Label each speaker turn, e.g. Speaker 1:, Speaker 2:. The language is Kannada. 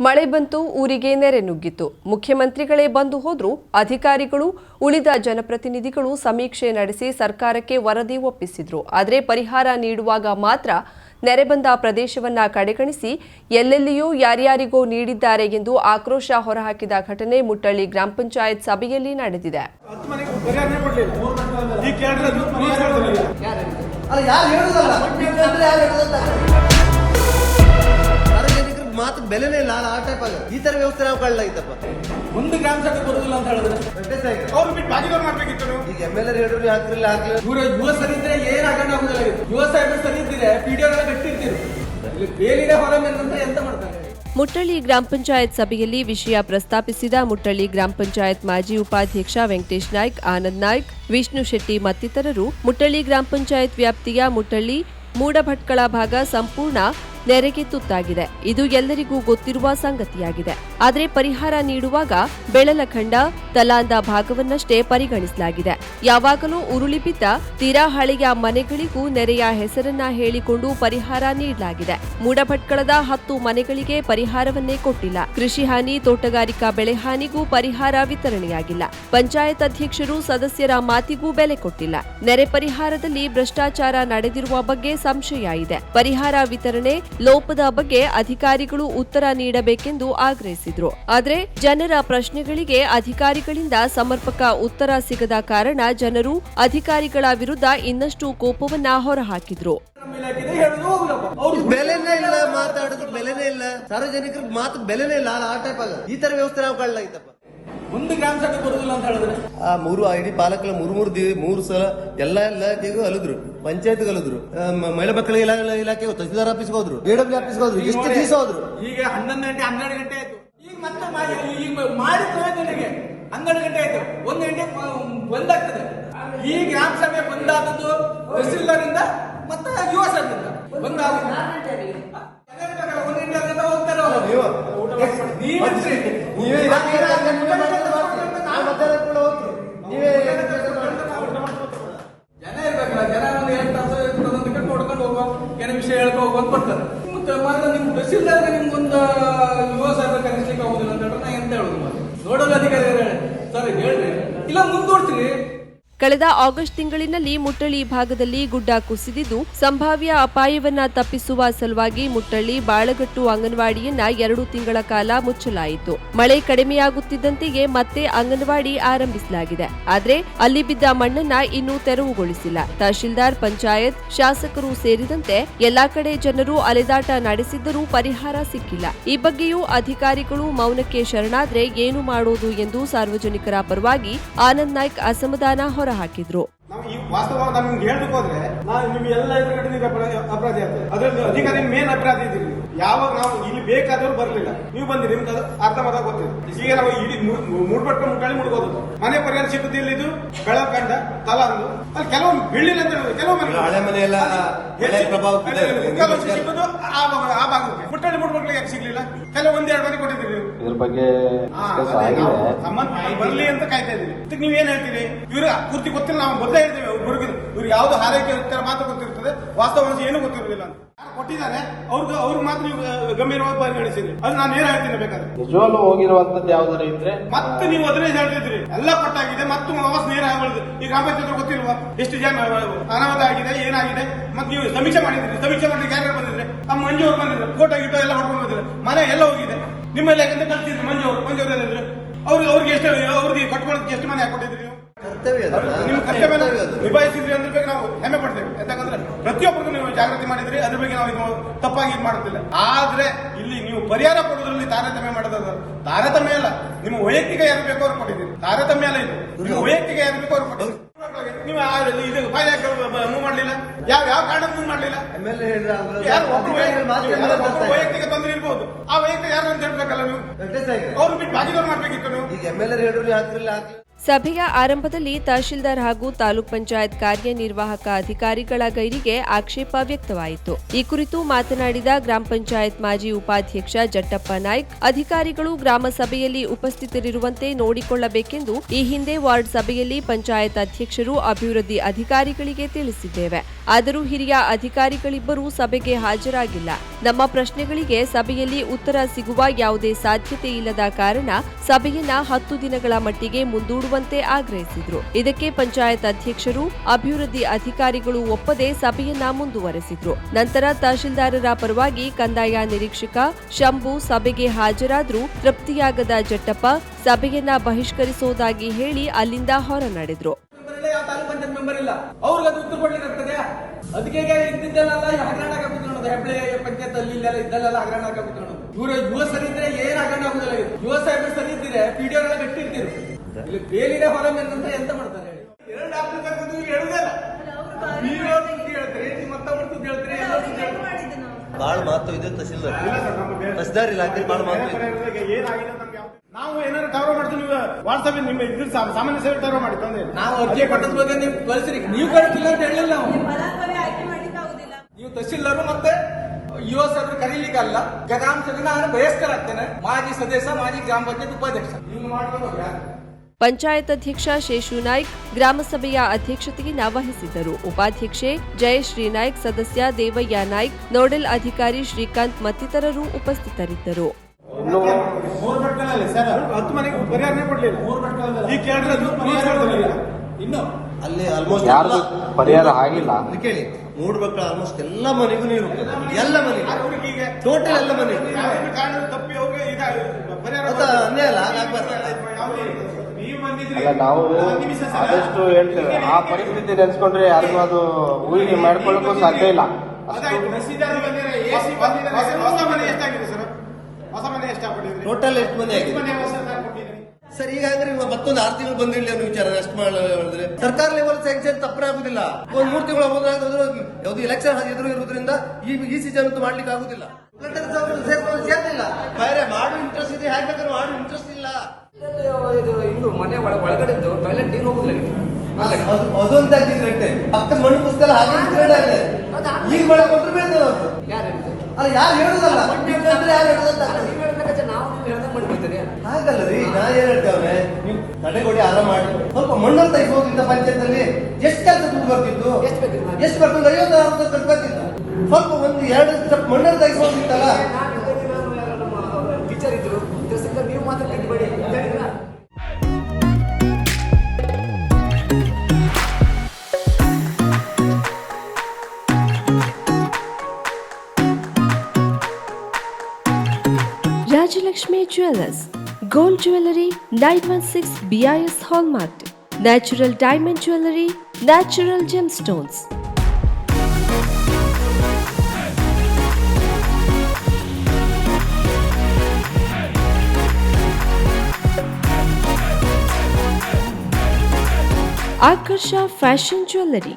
Speaker 1: ಮಳೆ ಬಂತು ಊರಿಗೆ ನೆರೆ ನುಗ್ಗಿತು ಮುಖ್ಯಮಂತ್ರಿಗಳೇ ಬಂದು ಹೋದರೂ ಅಧಿಕಾರಿಗಳು ಉಳಿದ ಜನಪ್ರತಿನಿಧಿಗಳು ಸಮೀಕ್ಷೆ ನಡೆಸಿ ಸರ್ಕಾರಕ್ಕೆ ವರದಿ ಒಪ್ಪಿಸಿದ್ರು ಆದರೆ ಪರಿಹಾರ ನೀಡುವಾಗ ಮಾತ್ರ ನೆರೆ ಬಂದ ಪ್ರದೇಶವನ್ನ ಕಡೆಗಣಿಸಿ ಎಲ್ಲೆಲ್ಲಿಯೂ ಯಾರ್ಯಾರಿಗೋ ನೀಡಿದ್ದಾರೆ ಎಂದು ಆಕ್ರೋಶ ಹೊರಹಾಕಿದ ಘಟನೆ ಮುಟ್ಟಳ್ಳಿ ಗ್ರಾಮ ಪಂಚಾಯತ್ ಸಭೆಯಲ್ಲಿ ನಡೆದಿದೆ
Speaker 2: ಮಾತು ಬೆಲೆನೇ ಇಲ್ಲ. ಅಲ್ಲ ಆ ಟೈಪ್ ಆಗ ಈ ತರ ವ್ಯವಸ್ಥೆ ನಾವು ಕಳ್ಳಾಗಿತ್ತಪ್ಪ
Speaker 3: ಒಂದು ಗ್ರಾಮ ಸಭೆ ಕೊಡುದಿಲ್ಲ ಅಂತ ಹೇಳಿದ್ರೆ? ಅವ್ರು ಬಿಟ್ಟು ಬಾಕಿದವ್ರು ಮಾಡ್ಬೇಕಿತ್ತು ನೀವು
Speaker 2: ಈಗ ಎಂ ಎಲ್ ಎ ಹೇಳಿದ್ರು ಹಾಕ್ಲಿಲ್ಲ ಹಾಕ್ಲಿಲ್ಲ.
Speaker 3: ಇವರು ಯುವ ಸರಿ ಇದ್ರೆ ಏನ್ ಅಖಂಡ ಆಗುದಿಲ್ಲ ಯುವ ಸಾಹೇಬರು ಸರಿ ಇದ್ದಿದ್ರೆ ಪಿಡಿಒಗಳ ಇಲ್ಲಿ ಬೇಲಿನ ಹೊರ ಮೇಲೆ ಎಂತ ಮಾಡ್ತಾರೆ?
Speaker 1: ಮುಟ್ಟಳ್ಳಿ ಗ್ರಾಮ ಪಂಚಾಯತ್ ಸಭೆಯಲ್ಲಿ ವಿಷಯ ಪ್ರಸ್ತಾಪಿಸಿದ ಮುಟ್ಟಳ್ಳಿ ಗ್ರಾಮ ಪಂಚಾಯತ್ ಮಾಜಿ ಉಪಾಧ್ಯಕ್ಷ ವೆಂಕಟೇಶ್ ನಾಯ್ಕ್ ಆನಂದ್ ನಾಯ್ಕ್ ವಿಷ್ಣು ಶೆಟ್ಟಿ ಮತ್ತಿತರರು ಮುಟ್ಟಳ್ಳಿ ಗ್ರಾಮ ಪಂಚಾಯತ್ ವ್ಯಾಪ್ತಿಯ ಮುಟ್ಟಳ್ಳಿ ಮೂಡಭಟ್ಕಳ ಭಾಗ ಸಂಪೂರ್ಣ ನೆರೆಗೆ ತುತ್ತಾಗಿದೆ. ಇದು ಎಲ್ಲರಿಗೂ ಗೊತ್ತಿರುವ ಸಂಗತಿಯಾಗಿದೆ. ಆದರೆ ಪರಿಹಾರ ನೀಡುವಾಗ ಬೆಳಲಖಂಡ ತಲಾಂದ ಭಾಗವನ್ನಷ್ಟೇ ಪರಿಗಣಿಸಲಾಗಿದೆ. ಯಾವಾಗಲೂ ಉರುಳಿ ಬಿದ್ದ ತೀರಾ ಹಳೆಯ ಮನೆಗಳಿಗೂ ನೆರೆಯ ಹೆಸರನ್ನ ಹೇಳಿಕೊಂಡು ಪರಿಹಾರ ನೀಡಲಾಗಿದೆ. ಮೂಡಭಟ್ಕಳದ ಹತ್ತು ಮನೆಗಳಿಗೆ ಪರಿಹಾರವನ್ನೇ ಕೊಟ್ಟಿಲ್ಲ. ಕೃಷಿ ಹಾನಿ, ತೋಟಗಾರಿಕಾ ಬೆಳೆ ಹಾನಿಗೂ ಪರಿಹಾರ ವಿತರಣೆಯಾಗಿಲ್ಲ. ಪಂಚಾಯತ್ ಅಧ್ಯಕ್ಷರು ಸದಸ್ಯರ ಮಾತಿಗೂ ಬೆಲೆ ಕೊಟ್ಟಿಲ್ಲ. ನೆರೆ ಪರಿಹಾರದಲ್ಲಿ ಭ್ರಷ್ಟಾಚಾರ ನಡೆದಿರುವ ಬಗ್ಗೆ ಸಂಶಯ ಇದೆ. ಪರಿಹಾರ ವಿತರಣೆ ಲೋಪದ ಬಗ್ಗೆ ಅಧಿಕಾರಿಗಳು ಉತ್ತರ ನೀಡಬೇಕೆಂದು ಆಗ್ರಹಿಸಿದ್ರು. ಆದರೆ ಜನರ ಪ್ರಶ್ನೆಗಳಿಗೆ ಅಧಿಕಾರಿಗಳಿಂದ ಸಮರ್ಪಕ ಉತ್ತರ ಸಿಗದ ಕಾರಣ ಜನರು ಅಧಿಕಾರಿಗಳ ವಿರುದ್ಧ ಇನ್ನಷ್ಟು ಕೋಪವನ್ನ ಹೊರಹಾಕಿದ್ರು.
Speaker 2: ಬೆಲೆನೇ ಇಲ್ಲ ಬೆಲೆನೇ ಇಲ್ಲ. ಸಾರ್ವಜನಿಕರಿಗೆ ಮಾತು ಬೆಲೆನೇ ಇಲ್ಲ. ಆ ಟೈಪ್ ಆಗ ಈ ತರ ವ್ಯವಸ್ಥೆ ನಾವು ಕಾಣಲಾಗಿತ್ತಪ್ಪ.
Speaker 3: ಒಂದು ಗ್ರಾಮ ಸಭೆ ಬರುದಿಲ್ಲ ಅಂತ ಹೇಳಿದ್ರೆ?
Speaker 2: ಆ ಮೂರು ಐಡಿ ಪಾಲಕರ ಮೂರು ಮೂರು ದಿ ಮೂರು ಸಲ ಎಲ್ಲ ಇಲಾಖೆಗೂ ಅಲಿದ್ರು ಪಂಚಾಯತ್ ಅಲಿದ್ರು. ಮಹಿಳಾ ಮಕ್ಕಳ ಇಲಾಖೆ ಇಲಾಖೆ ತಹಸೀಲ್ದಾರ್ ಆಫೀಸ್ಗೆ ಹೋದ್ರು ಎಡಬ್ಲ್ಯೂ ಆಫೀಸ್ಗೆ ಹೋದ್ರು ಎಷ್ಟು ದಿವಸ ಹೋದ್ರು.
Speaker 3: ಈಗ ಹನ್ನೊಂದು ಗಂಟೆ ಹನ್ನೆರಡು ಗಂಟೆ ಆಯ್ತು. ಈಗ ಮತ್ತೆ ಮಾಡಿ ಈಗ ಮಾಡಿ ಹನ್ನೆರಡು ಗಂಟೆ ಆಯ್ತು. ಒಂದು ಗಂಟೆ ಬಂದಾಗ್ತದೆ. ಈ ಗ್ರಾಮ ಸಭೆ ಬಂದಾದದ್ದು ತಹಸೀಲ್ದಾರ್ ಇಂದ ಮತ್ತೆ ಯುವ ಸಭೆಯಿಂದ ಬಂದಾಗ ಒಂದು ಗಂಟೆ ಆದ್ರಿಂದ ಹೋಗ್ತಾರೆ. ನೀವು ಬರ್ತಾರೆ ಮತ್ತೆ ಮಾತ್ರ ನಿಮ್ ತಹಸೀಲ್ದಾರ್ ನಿಮ್ಗೊಂದು ಯುವ ಸಾಹೇಬ ಕರೆಸ್ಲಿಕ್ಕೆ ಆಗುದಿಲ್ಲ ಅಂತ ಹೇಳಿದ್ರೆ ನಾ ಎಂತ ಹೇಳುದು ನೋಡೋದು ಅಧಿಕಾರಿ ಸರ್, ಹೇಳ್ರಿ. ಇಲ್ಲ ಮುಂದೂಡ್ತೀರಿ
Speaker 1: ಕಳೆದ ಆಗಸ್ಟ್ ತಿಂಗಳಿನಲ್ಲಿ ಮುಟ್ಟಳ್ಳಿ ಭಾಗದಲ್ಲಿ ಗುಡ್ಡ ಕುಸಿದಿದ್ದು, ಸಂಭಾವ್ಯ ಅಪಾಯವನ್ನ ತಪ್ಪಿಸುವ ಸಲುವಾಗಿ ಮುಟ್ಟಳ್ಳಿ ಬಾಳಗಟ್ಟು ಅಂಗನವಾಡಿಯನ್ನ ಎರಡು ತಿಂಗಳ ಕಾಲ ಮುಚ್ಚಲಾಯಿತು. ಮಳೆ ಕಡಿಮೆಯಾಗುತ್ತಿದ್ದಂತೆಯೇ ಮತ್ತೆ ಅಂಗನವಾಡಿ ಆರಂಭಿಸಲಾಗಿದೆ. ಆದರೆ ಅಲ್ಲಿ ಬಿದ್ದ ಮಣ್ಣನ್ನ ಇನ್ನೂ ತೆರವುಗೊಳಿಸಿಲ್ಲ. ತಹಶೀಲ್ದಾರ್, ಪಂಚಾಯತ್ ಶಾಸಕರು ಸೇರಿದಂತೆ ಎಲ್ಲಾ ಕಡೆ ಜನರು ಅಲೆದಾಟ ನಡೆಸಿದ್ದರೂ ಪರಿಹಾರ ಸಿಕ್ಕಿಲ್ಲ. ಈ ಬಗ್ಗೆಯೂ ಅಧಿಕಾರಿಗಳು ಮೌನಕ್ಕೆ ಶರಣಾದ್ರೆ ಏನು ಮಾಡೋದು ಎಂದು ಸಾರ್ವಜನಿಕರ ಪರವಾಗಿ ಆನಂದ್ ನಾಯ್ಕ್ ಅಸಮಾಧಾನ ಹೊರಹಾಕಿದ್ರು
Speaker 4: ಈ ವಾಸ್ತವ ನಮ್ಗೆ ಹೇಳಬೇಕು ಹೋದ್ರೆ ನಾವು ನಿಮ್ ಎಲ್ಲ ಎದುರುಗಡೆ ನೀವು ಅಪರಾಧಿ ಆಗ್ತದೆ. ಅದ್ರಲ್ಲಿ ಅಧಿಕಾರಿ ಮೇನ್ ಅಪರಾಧಿ ಇದ್ದೀರಿ ನೀವು. ಯಾವಾಗ ನಾವು ಇಲ್ಲಿ ಬೇಕಾದವ್ರು ಬರಲಿಲ್ಲ. ನೀವು ಬಂದಿರಿ ನಿಮ್ಗೆ ಅದು ಅರ್ಥ ಮಾಡ ಗೊತ್ತಿದೆ ಈಗ ನಾವು ಇಡೀ ಮೂಡ್ಬಟ್ಟು ಮುಟ್ಟಾಳಿ ಮುಡ್ಬೋದು ಮನೆ ಪರಿಹಾರ ಸಿಕ್ಕುದಿಲ್ಲ ಇದು ತಲ ಅದು. ಅಲ್ಲಿ ಕೆಲವು ಬೀಳಿಲ್ಲ ಅಂತ ಹೇಳಿದ್ರು, ಕೆಲವು ಮನೆ
Speaker 2: ಹಳೆ ಮನೆ ಎಲ್ಲ
Speaker 4: ಸಿಕ್ಕುದು ಆ ಭಾಗ ಆ ಭಾಗಕ್ಕೆ. ಮುಟ್ಟಳ್ಳಿ ಮುಡ್ಬಟ್ಲಿಗೆ ಯಾಕೆ ಸಿಗ್ಲಿಲ್ಲ? ಕೆಲವು ಒಂದೆರಡು ಮನೆ ಕೊಟ್ಟಿದ್ದೀರಿ ನೀವು.
Speaker 5: ಬಗ್ಗೆ ಡಿಸ್ಕಸ್
Speaker 4: ನಾವು
Speaker 5: ಆಗಿದೆ
Speaker 4: ಬರ್ಲಿ ಅಂತ ಕಾಯ್ತಾ ಇದೀವಿ ಇದಕ್ಕೆ ನೀವೇನ್ ಹೇಳ್ತೀರಿ? ಇವ್ರ ಪೂರ್ತಿ ಗೊತ್ತಿಲ್ಲ ನಾವು ಬದಲೇ ಇರ್ತೀವಿ ಹುಡುಗರು. ಇವ್ರು ಯಾವ್ದು ಹಾರೈಕೆ ಇರ್ತಾರೆ ಮಾತ್ರ ಗೊತ್ತಿರ್ತದೆ. ವಾಸ್ತವ ಏನು ಗೊತ್ತಿರೋದಿಲ್ಲ ಅಂತ. ಕೊಟ್ಟಿದ್ದಾರೆ ಅವ್ರಿಗೆ ಅವ್ರಿಗೆ ಮಾತ್ರ ನೀವು ಗಂಭೀರವಾಗಿ ಪರಿಗಣಿಸಿದ್ರಿ. ಅದು ನಾನು ಏನ್ ಹೇಳ್ತೀನಿ ಬೇಕಾದ್ರೆ?
Speaker 5: ನಿಜವಾಗ್ಲೂ ಹೋಗಿರುವಂತದ್ದು ಯಾವ್ದಾರ ಇದ್ರೆ?
Speaker 4: ಮತ್ತೆ ನೀವು ಅದನ್ನೇ ಹೇಳ್ತಿದ್ರಿ. ಎಲ್ಲ ಕೊಟ್ಟಾಗಿದೆ ಮತ್ತೆ ವಾಪಸ್ ನೇರ ಆಗೋದು ಈಗ ಗ್ರಾಮ ಪಂಚಾಯತ್ ಗೊತ್ತಿಲ್ವಾ? ಎಷ್ಟು ಜನ ಅನಾಹುತ ಆಗಿದೆ ಏನಾಗಿದೆ? ಮತ್ತೆ ನೀವು ಸಮೀಕ್ಷೆ ಮಾಡಿದ್ರಿ. ಸಮೀಕ್ಷೆ ಮಾಡಿದ್ರೆ ಯಾರು ಬಂದಿದ್ರೆ? ನಮ್ಮ ಮಂಜು ಅವ್ರು ಬಂದಿದ್ರು. ಫೋಟೋ ಗಿಟೋ ಎಲ್ಲ ಹೊಡ್ಕೊಂಡು ಬಂದಿದ್ರೆ. ಮನೆ ಎಲ್ಲ ಹೋಗಿದೆ. ನಿಮ್ಮಲ್ಲಿ ಯಾಕಂದ್ರೆ ಕಲ್ತಿದ್ರು ಮಂಜು ಅವರು ಮಂಜು ಅವರು ಏನಿದ್ರು ಅವ್ರಿಗೆ ಅವ್ರಿಗೆ ಎಷ್ಟು ಅವ್ರಿಗೆ ಕಟ್ಕೊಳ್ಳೋದಕ್ಕೆ ಎಷ್ಟು ಮನೆ ಹಾಕೊಟ್ಟಿದ್ರಿ ನೀವು?
Speaker 2: ಕರ್ತವ್ಯ.
Speaker 4: ನಿಮ್ಮ ನಿಭಾಯಿಸಿದ್ರಿ ಅದ್ರ ಬಗ್ಗೆ ನಾವು ಹೆಮ್ಮೆ ಪಡ್ತೇವೆ. ಯಾಕಂದ್ರೆ ಪ್ರತಿಯೊಬ್ಬರಿಗೂ ನೀವು ಜಾಗೃತಿ ಮಾಡಿದ್ರಿ ಅದ್ರ ಬಗ್ಗೆ ನಾವು ಇದು ತಪ್ಪಾಗಿ ಇದು ಮಾಡುತ್ತಿಲ್ಲ. ಆದ್ರೆ ಇಲ್ಲಿ ನೀವು ಪರಿಹಾರ ಕೊಡೋದ್ರಲ್ಲಿ ತಾರತಮ್ಯ ಮಾಡೋದು ತಾರತಮ್ಯ ಅಲ್ಲ ನಿಮ್ಮ ವೈಯಕ್ತಿಕ ಯಾರು ಬೇಕೋ ಅವ್ರು ಕೊಟ್ಟಿದ್ದೀರಿ. ತಾರತಮ್ಯ ಅಲ್ಲ ಇದು. ನಿಮ್ಮ ವೈಯಕ್ತಿಕ ಯಾರು ಬೇಕೋ ಅವ್ರು ಕೊಟ್ಟಿದ್ದೀರಿ. ನೀವು ಇದು ಫೈಲ್ ಮೂವ್ ಮಾಡ್ಲಿಲ್ಲ? ಯಾವ ಯಾವ ಕಾರಣ ಮೂವ್ ಮಾಡ್ಲಿಲ್ಲ. ಯಾರು ಒಬ್ರು ವೈಯಕ್ತಿಕ ತೊಂದರೆ ಇರ್ಬೋದು. ಆ ವೈಯಕ್ತಿಕ ಯಾರು ಅಂತ ಹೇಳ್ಬೇಕಲ್ಲ ನೀವು? ಅವ್ರು ಬಿಟ್ಟು ಬಾಕಿದವ್ರು ಮಾಡ್ಬೇಕಿತ್ತು ನೀವು.
Speaker 2: ಈಗ ಎಂ ಎಲ್ ಎ ಹೇಳಿದ್ರು ಹಾಕ್ಲಿಲ್ಲ
Speaker 1: ಸಭೆಯ ಆರಂಭದಲ್ಲಿ ತಹಶೀಲ್ದಾರ್ ಹಾಗೂ ತಾಲೂಕ್ ಪಂಚಾಯತ್ ಕಾರ್ಯನಿರ್ವಾಹಕ ಅಧಿಕಾರಿಗಳ ಗೈರಿಗೆ ಆಕ್ಷೇಪ ವ್ಯಕ್ತವಾಯಿತು. ಈ ಕುರಿತು ಮಾತನಾಡಿದ ಗ್ರಾಮ ಪಂಚಾಯತ್ ಮಾಜಿ ಉಪಾಧ್ಯಕ್ಷ ಜಟ್ಟಪ್ಪ ನಾಯ್ಕ್, ಅಧಿಕಾರಿಗಳು ಗ್ರಾಮ ಸಭೆಯಲ್ಲಿ ಉಪಸ್ಥಿತರಿರುವಂತೆ ನೋಡಿಕೊಳ್ಳಬೇಕೆಂದು ಈ ಹಿಂದೆ ವಾರ್ಡ್ ಸಭೆಯಲ್ಲಿ ಪಂಚಾಯತ್ ಅಧ್ಯಕ್ಷರು ಅಭಿವೃದ್ಧಿ ಅಧಿಕಾರಿಗಳಿಗೆ ತಿಳಿಸಿದ್ದೇವೆ. ಆದರೂ ಹಿರಿಯ ಅಧಿಕಾರಿಗಳಿಬ್ಬರೂ ಸಭೆಗೆ ಹಾಜರಾಗಿಲ್ಲ. ನಮ್ಮ ಪ್ರಶ್ನೆಗಳಿಗೆ ಸಭೆಯಲ್ಲಿ ಉತ್ತರ ಸಿಗುವ ಯಾವುದೇ ಸಾಧ್ಯತೆ ಇಲ್ಲದ ಕಾರಣ ಸಭೆಯನ್ನ ಹತ್ತು ದಿನಗಳ ಮಟ್ಟಿಗೆ ಮುಂದೂಡುವಂತೆ ಆಗ್ರಹಿಸಿದ್ರು. ಇದಕ್ಕೆ ಪಂಚಾಯತ್ ಅಧ್ಯಕ್ಷರು, ಅಭಿವೃದ್ಧಿ ಅಧಿಕಾರಿಗಳು ಒಪ್ಪದೆ ಸಭೆಯನ್ನ ಮುಂದುವರೆಸಿದ್ರು. ನಂತರ ತಹಶೀಲ್ದಾರರ ಪರವಾಗಿ ಕಂದಾಯ ನಿರೀಕ್ಷಕ ಶಂಭು ಸಭೆಗೆ ಹಾಜರಾದ್ರೂ ತೃಪ್ತಿಯಾಗದ ಜಟ್ಟಪ್ಪ ಸಭೆಯನ್ನ ಬಹಿಷ್ಕರಿಸುವುದಾಗಿ ಹೇಳಿ ಅಲ್ಲಿಂದ ಹೊರ ನಡೆದ್ರು
Speaker 3: ಮೆಂಬರ್ ಇಲ್ಲ ಯಾವ ತಾಲೂಕ್ ಪಂಚಾಯತ್ ಮೆಂಬರ್ ಇಲ್ಲ ಅವ್ರಿಗೆ ಅದು ಉತ್ತರ ಕೊಡ್ಲಿಕ್ಕೆ ಆಗ್ತದೆ ಅದಕ್ಕೆ ಇದ್ದಿದ್ದೆಲ್ಲ ಹಗರಣ ಕೂತ್ಕೊಳ್ಳೋದು ಹೆಬ್ಳೆ ಪಂಚಾಯತ್ ಅಲ್ಲಿ ಇಲ್ಲೆಲ್ಲ ಇದ್ದಲ್ಲೆಲ್ಲ ಹಗರಣ ಕೂತ್ಕೊಳ್ಳೋದು ಇವರು ಯುವ ಸರಿ ಇದ್ರೆ ಏನ್ ಹಗರಣ ಆಗುದಿಲ್ಲ ಯುವ ಸಾಹೇಬರು ಸರಿ ಪಿಡಿಯೋ ಪಿಡಿಒ ಎಲ್ಲ ಗಟ್ಟಿರ್ತಿರು ಇಲ್ಲಿ ಬೇಲಿನ ಹೊರ ಅಂತ ಎಂತ ಮಾಡ್ತಾರೆ ಹೇಳಿ ಎರಡು ಹೇಳುದೇ ನೀವು ಹೇಳ್ತೀರಿ ನಿಮ್ಮ ಹೇಳ್ತೀರಿ ಹೇಳ್ತೀರಿ
Speaker 2: ಬಾಳ ಮಹತ್ವ ಇದೆ ತಹಸೀಲ್ದಾರ್ ತಹಸೀಲ್ದಾರ್ ಇಲಾಖೆ ಬಾಳ ಮಾತು ಇದೆ
Speaker 4: ನಾವು ಏನಾದ್ರು ಗೌರವ ಮಾಡ್ತೀವಿ ನೀವು ವಾಟ್ಸಪ್ ನಿಮ್ಮ ಇದ್ರ ಸಾಮಾನ್ಯ ಸೇವೆ ಗೌರವ ಮಾಡಿ ತಂದೆ
Speaker 3: ನಾವು ಅರ್ಜಿ ಕೊಟ್ಟದ ಬಗ್ಗೆ ನೀವು ಕಳಿಸ್ರಿ. ನೀವು ಕಳಿಸಿಲ್ಲ ಅಂತ ಹೇಳಿಲ್ಲ ನಾವು. ನೀವು ತಹಶೀಲ್ದಾರು ಮತ್ತೆ ಯುವ ಸಭೆ ಕರೀಲಿಕ್ಕಲ್ಲ. ಗ್ರಾಮ ಸಭೆ ನಾನು ಬಯಸ್ಕರಾಗ್ತೇನೆ ಮಾಜಿ ಸದಸ್ಯ ಮಾಜಿ ಗ್ರಾಮ ಪಂಚಾಯತ್ ಉಪಾಧ್ಯಕ್ಷ. ನೀವು ಮಾಡ್ಕೊಂಡು.
Speaker 1: ಪಂಚಾಯತ್ ಅಧ್ಯಕ್ಷ ಶೇಷು ನಾಯ್ಕ್ ಗ್ರಾಮಸಭೆಯ ಅಧ್ಯಕ್ಷತೆಗೆ ವಹಿಸಿದ್ದರು ಉಪಾಧ್ಯಕ್ಷೆ ಜಯಶ್ರೀ ನಾಯ್ಕ್ ಸದಸ್ಯ ದೇವಯ್ಯ ನಾಯ್ಕ್ ನೋಡೆಲ್ ಅಧಿಕಾರಿ ಶ್ರೀಕಾಂತ್ ಮತ್ತಿತರರು ಉಪಸ್ಥಿತರಿದ್ದರು.
Speaker 4: ಸರ್ ಹತ್ತು ಮನೆಗೆ ಪರಿಹಾರನೇ ಕೊಡ್ಲಿಲ್ಲ. ಮೂರು ಭಟ್ಕಳದಲ್ಲಿ ಈಗ ಕೇಳಿದ್ರೆ ಅದು ಪರಿಹಾರ ಇನ್ನು
Speaker 2: ಅಲ್ಲಿ ಆಲ್ಮೋಸ್ಟ್
Speaker 5: ಪರಿಹಾರ ಆಗಿಲ್ಲ?
Speaker 2: ಕೇಳಿ. ಮೂರು ಮಕ್ಕಳು ಆಲ್ಮೋಸ್ಟ್ ಎಲ್ಲ ಮನೆಗೂ ನೀರು. ಎಲ್ಲ
Speaker 4: ಮನೆ
Speaker 2: ಟೋಟಲ್ ಎಲ್ಲ
Speaker 4: ಮನೆ ತಪ್ಪಿ
Speaker 2: ಹೋಗಿ ಅನ್ಯಾಯ ಅಲ್ಲ
Speaker 4: ನೀವು
Speaker 5: ಅಲ್ಲ. ಆದಷ್ಟು ಹೇಳ್ತೇವೆ. ಆ ಪರಿಸ್ಥಿತಿ ನೆನೆಸ್ಕೊಂಡ್ರೆ ಯಾರಿಗೂ ಅದು ಊರಿಗೆ ಮಾಡ್ಕೊಳ್ಳೋಕ್ಕೂ ಸಾಧ್ಯ ಇಲ್ಲ.
Speaker 2: ಟೋಟಲ್ ಎಷ್ಟು ಮನೆ
Speaker 4: ಎಷ್ಟು
Speaker 2: ಆಗಿದೆ?
Speaker 4: ಮನೆ ಹೊಸ ಕೊಟ್ಟಿದ್ರಿ?
Speaker 2: ಸರ್ ಈಗ ಅಂದ್ರೆ ಇವಾಗ ಮತ್ತೊಂದು ಆರು ತಿಂಗಳು ಬಂದಿರಲಿ ಅನ್ನೋ ವಿಚಾರ ರೆಸ್ಟ್ ಮಾಡಿದ್ರೆ ಸರ್ಕಾರ ಲೆವೆಲ್ ಸ್ಯಾಂಕ್ಷನ್ ತಪ್ಪರ ಆಗುದಿಲ್ಲ. ಒಂದ್ ಮೂರು ತಿಂಗಳು ಹೋದ್ರೆ ಯಾವ್ದು ಎಲೆಕ್ಷನ್ ಎದುರು ಇರುವುದರಿಂದ ಈ ಈ ಸೀಸನ್ ಅಂತೂ ಮಾಡ್ಲಿಕ್ಕೆ ಆಗುದಿಲ್ಲ. ಸೇರ್ಲಿಲ್ಲ ಬೇರೆ ಮಾಡು ಇಂಟ್ರೆಸ್ಟ್ ಇದೆ ಹೇಗೆ ಬೇಕಾದ್ರೂ ಮಾಡು ಇಂಟ್ರೆಸ್ಟ್ ಇಲ್ಲ.
Speaker 6: ಇದು ಇದು ಮನೆ ಒಳಗಡೆ ಟಾಯ್ಲೆಟ್ ನೀರು ಹೋಗುದಿಲ್ಲ ಅದೊಂದಾಗಿದ್ರೆ
Speaker 2: ಅದು- ಅದೊಂದು ಆಗಿದ್ರೆ ಪಕ್ಕ ಮಣ್ಣು ಪುಸ್ತಕ ಹಾಗೆ. ಈಗ ಮಳೆ ಕೊಟ್ಟರು ಬೀಳ್ತದೆ
Speaker 6: ಯಾರು?
Speaker 2: ಅಲ್ಲ ಯಾರು ಹೇಳುದಲ್ಲ? ಅಂದ್ರೆ ಯಾರು ಹೇಳುದಂತ ಹಾಗಲ್ಲ ರೀ ನಾ ಏನ್ ಹೇಳ್ತೇವೆ ನೀವು ತಡೆಗೋಡಿ ಆರಾಮ ಮಾಡಿ. ಸ್ವಲ್ಪ ಮಣ್ಣನ್ನು ತೆಗೆದು ಪಂಚಾಯತ್ ಎಷ್ಟು ಕೆಲಸ ದುಡ್ಡು ಬರ್ತಿತ್ತು?
Speaker 6: ಎಷ್ಟು?
Speaker 2: ಎಷ್ಟು ಬರ್ತದೆ ಐವತ್ತು ಅರ್ಧ ದುಡ್ಡು ಬರ್ತಿತ್ತು. ಸ್ವಲ್ಪ ಒಂದು ಎರಡು ಸ್ಟೆಪ್ ಮಣ್ಣನ್ನು
Speaker 6: ನಮ್ಮ ಟೀಚರ್ ಇದ್ರು. ನೀವು ಮಾತ್ರ ಕಟ್ಬೇಡಿ
Speaker 1: Jewelers, Gold Jewelry 916 BIS Hallmark, Natural Diamond Jewelry, Natural Gemstones. Akarsha Fashion Jewelry